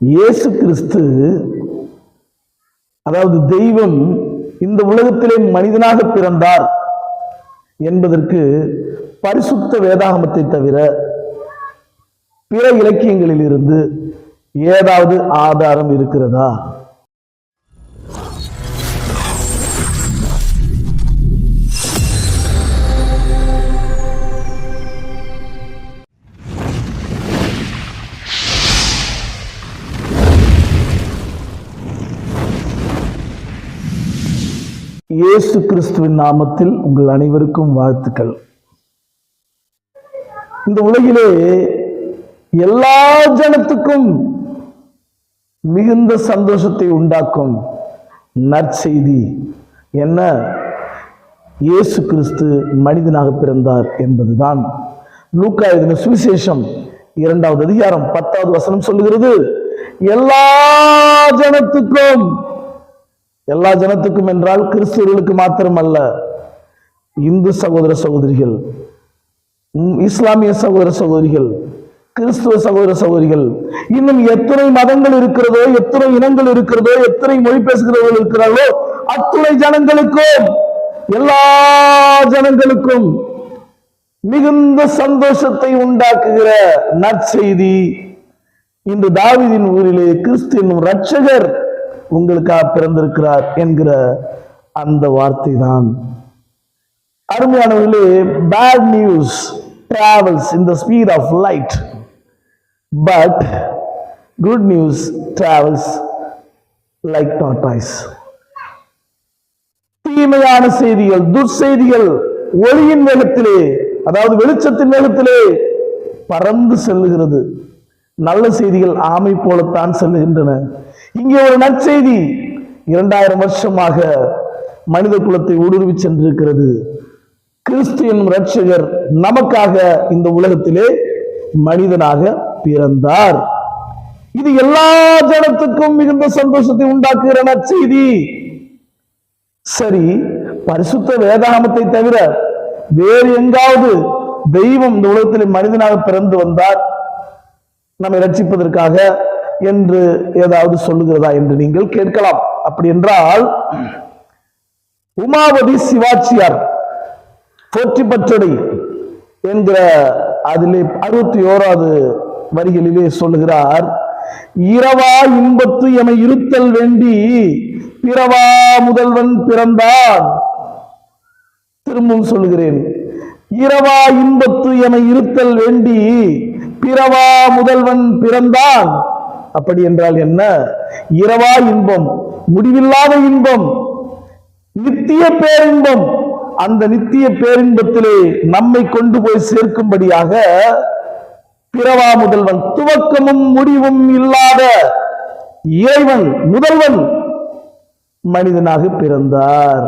இயேசு கிறிஸ்து அதாவது தெய்வம் இந்த உலகத்திலே மனிதனாக பிறந்தார் என்பதற்கு பரிசுத்த வேதாகமத்தை தவிர பிற இலக்கியங்களில் இருந்து ஏதாவது ஆதாரம் இருக்கிறதா? இயேசு கிறிஸ்துவின் நாமத்தில் உங்கள் அனைவருக்கும் வாழ்த்துக்கள். இந்த உலகிலே எல்லா ஜனத்துக்கும் மிகுந்த சந்தோஷத்தை உண்டாக்கும் நற்செய்தி என்ன? இயேசு கிறிஸ்து மனிதனாக பிறந்தார் என்பதுதான். லூக்கா எழுதின சுவிசேஷம் இரண்டாவது அதிகாரம் பத்தாவது வசனம் சொல்லுகிறது எல்லா ஜனத்துக்கும் எல்லா ஜனத்துக்கும் என்றால் கிறிஸ்தவர்களுக்கு மாத்திரமல்ல. இந்து சகோதர சகோதரிகள் இஸ்லாமிய சகோதர சகோதரிகள் கிறிஸ்துவ சகோதர சகோதரிகள் இன்னும் எத்தனை மதங்கள் இருக்கிறதோ எத்தனை இனங்கள் இருக்கிறதோ எத்தனை மொழி பேசுகிறவர்கள் இருக்கிறார்களோ அத்துணை ஜனங்களுக்கும் எல்லா ஜனங்களுக்கும் மிகுந்த சந்தோஷத்தை உண்டாக்குகிற நற்செய்தி. இன்று தாவிதின் ஊரிலே கிறிஸ்து என்னும் ரட்சகர் உங்களுக்காக பிறந்திருக்கிறார் என்கிற அந்த வார்த்தை தான் அருமையானவர்களே bad news travels in the speed of light but good news travels like tortoise தீமையான செய்திகள் துர்செய்திகள் ஒளியின் வேகத்திலே அதாவது வெளிச்சத்தின் வேகத்திலே பறந்து செல்லுகிறது. நல்ல செய்திகள் ஆமை போலத்தான் செல்லுகின்றன. இங்கே ஒரு நற்செய்தி. இரண்டாயிரம் வருஷமாக மனித குலத்தை ஊடுருவி சென்றிருக்கிறது. கிறிஸ்து என்னும் ரட்சகர் நமக்காக இந்த உலகத்திலே மனிதனாக பிறந்தார். இது எல்லா ஜனத்துக்கும் மிகுந்த சந்தோஷத்தை உண்டாக்குகிற நற்செய்தி. சரி பரிசுத்த வேதாகமத்தை தவிர வேறு எங்காவது தெய்வம் இந்த உலகத்தில் மனிதனாக பிறந்து வந்தார்? நம்மை ரட்சிப்பதற்காக என்று ஏதாவது சொல்லுகிறதா என்று நீங்கள் கேட்கலாம். அப்படி என்றால் உமாவதி சிவாச்சியார் போற்றி பற்றடை என்கிற அதிலே அறுபத்தி ஓராவது வரிகளிலே சொல்லுகிறார் இரவா இன்பத்து என இருத்தல் வேண்டி பிறவா முதல்வன் பிறந்தான். திரும்பவும் சொல்லுகிறேன் இரவா இன்பத்து என இருத்தல் வேண்டி பிறவா முதல்வன் பிறந்தான். அப்படி என்றால் என்ன? இரவா இன்பம் முடிவில்லாத இன்பம் நித்திய பேரின்பம். அந்த நித்திய பேரின்பத்திலே நம்மை கொண்டு போய் சேர்க்கும்படியாக பிறவா முதல்வன் துவக்கமும் முடிவும் இல்லாத இறைவன் முதல்வன் மனிதனாக பிறந்தார்.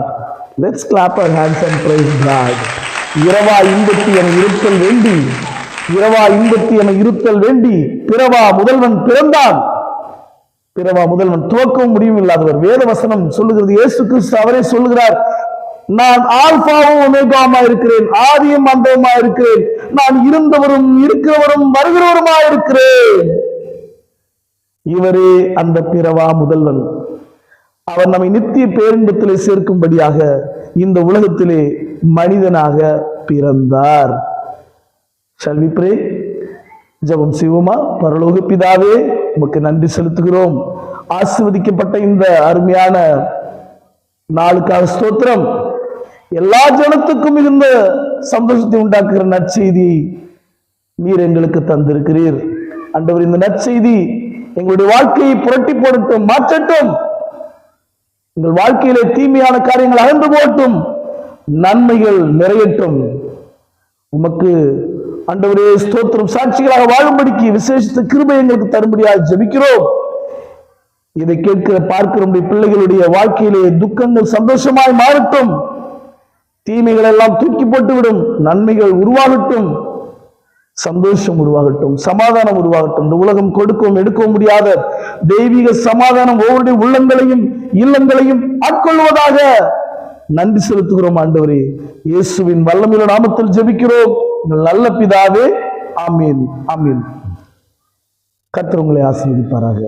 Let's clap hands and praise இரவா இன்பத்தி என இருத்தல் வேண்டி பிறவா இன்பத்தி என இருத்தல் வேண்டி பிறவா முதல்வன் பிறந்தான். பிறவா முதல்வன் துவக்கவும் முடியும் இல்லாதவர் வேத வசனம் சொல்லுகிறது இயேசு கிறிஸ்து அவரே சொல்லுகிறார் நான் ஆல்பாவும் ஒமேகாமா இருக்கிறேன் ஆதியும் அந்தவுமா இருக்கிறேன் நான் இருந்தவரும் இருக்கிறவரும் வருகிறவருமா இருக்கிறேன். இவரே அந்த பிறவா முதல்வன். அவர் நம்மை நித்திய பேரின்பத்திலே சேர்க்கும்படியாக இந்த உலகத்திலே மனிதனாக பிறந்தார். Shall we ஜெபம் செய்வோமா? பரலோக பிதாவே உமக்கு நன்றி செலுத்துகிறோம். ஆசிர்வதிக்கப்பட்ட இந்த அருமையான நாளுக்காக ஸ்தோத்திரம். எல்லா ஜனத்துக்கும் மிகுந்த சந்தோஷத்தை உண்டாக்குகிற நற்செய்தி நீர் எங்களுக்கு தந்திருக்கிறீர். அன்றவர் இந்த நற்செய்தி எங்களுடைய வாழ்க்கையை புரட்டி போடட்டும் மாற்றட்டும். உங்கள் வாழ்க்கையிலே தீமையான காரியங்கள் அகன்று போட்டும் நன்மைகள் நிறையட்டும். உமக்கு அண்டவரே ஸ்தோத்திரம். சாட்சிகளாக வாழும்படிக்கு விசேஷித்த கிருபை எங்களுக்கு தரும்படியாக ஜெபிக்கிறோம். இதை கேட்கிற பார்க்கிற பிள்ளைகளுடைய வாழ்க்கையிலே துக்கங்கள் சந்தோஷமாய் மாறட்டும். தீமைகள் எல்லாம் தூக்கி போட்டுவிடும். நன்மைகள் உருவாகட்டும். சந்தோஷம் உருவாகட்டும். சமாதானம் உருவாகட்டும். இந்த உலகம் கொடுக்கவும் எடுக்கவும் முடியாத தெய்வீக சமாதானம் ஒவ்வொருடைய உள்ளங்களையும் இல்லங்களையும் ஆட்கொள்வதாக நன்றி செலுத்துகிறோம் ஆண்டவரே. இயேசுவின் வல்லமையுள்ள நாமத்தில் ஜெபிக்கிறோம். நல்ல பிதாவே ஆமீன் ஆமீன். கத்திரவங்களை ஆசீர்வதிப்பாராக.